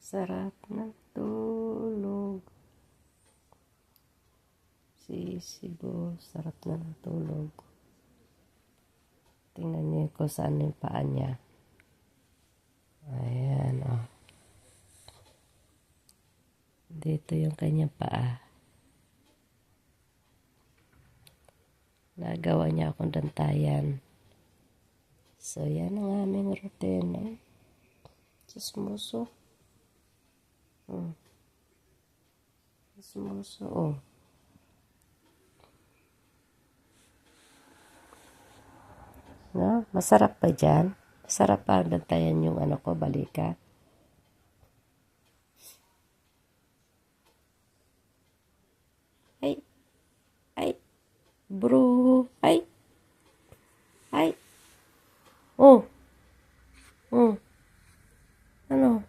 Sarap ng tulog. Si Sibo, sarap na tulog. Tingnan niyo kung saan yung paa niya. Ayan, oh. Dito yung kanyang paa. Nagawa niya akong dantayan. So, yan ang aming routine. Eh. Sismuso. Hmm. Sismuso, oh. No? Masarap pa dyan? Masarap pa ang dantayan yung ano ko, balika. Ay. Ay. Bro. Ay. Ay. Oh. Oh. Ano?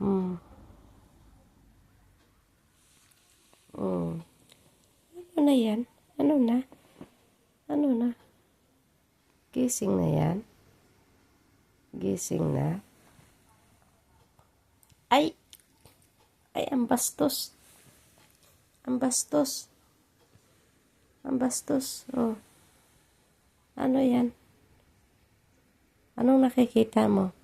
Hmm. Hmm. Ano na yan? Ano na? Ano na? Gising na yan? Gising na? Ay! Ay, ang bastos. Ang bastos. Ang bastos. Oh. Ano yan? Anong nakikita mo?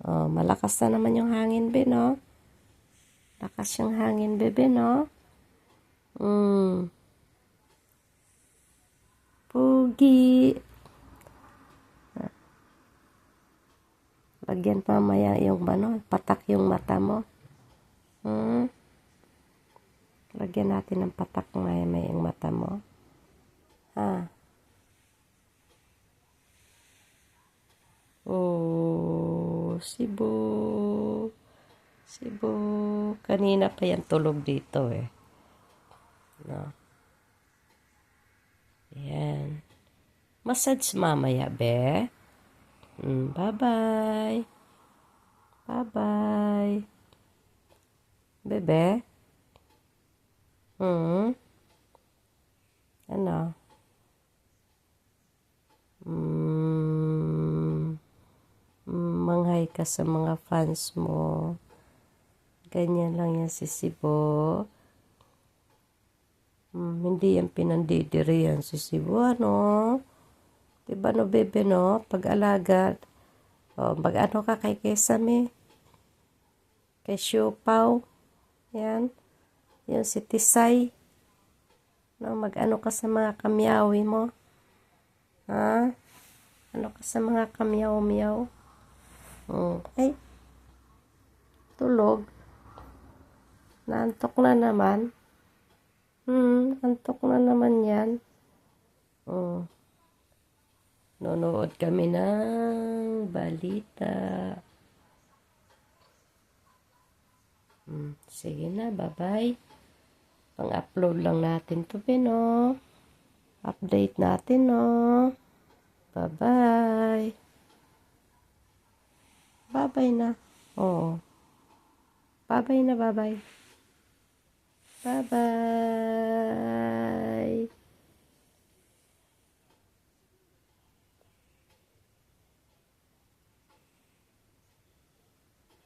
Oh, malakas na naman yung hangin, be, no? Lakas yung hangin, bebe, no? Hmm. Pugi. Lagyan mamaya yung ano, patak yung mata mo. Hmm. Lagyan natin ng patak may may yung mata mo. Ha? Oh, Sibo. Sibo. Kanina pa yan tulog dito eh. No. Yan. Massage mamaya, be. Mm, bye-bye. Bye-bye. Bebe? Hmm? Ano? Mm, manghay ka sa mga fans mo. Ganyan lang yan si Sibo. Hmm, hindi yan pinandidiri yan si Sibo, ano? Diba no, bebe, no? Pag-alaga. O, mag-ano ka kay Kesame? Kay Siopaw. Yan. Yung si Tisay. No, mag-ano ka sa mga kamyawi mo? Ha? Ano ka sa mga kamyaw-myaw? Hmm. Ay. Tulog. Naantok na naman. Hmm, antok na naman yan. Hmm. Nonood kami ng balita. Hmm, sige na, bye-bye. Pang-upload lang natin to, no? Update natin, no? Bye-bye. Bye-bye na. Oo. Bye-bye na, bye-bye. Bye-bye.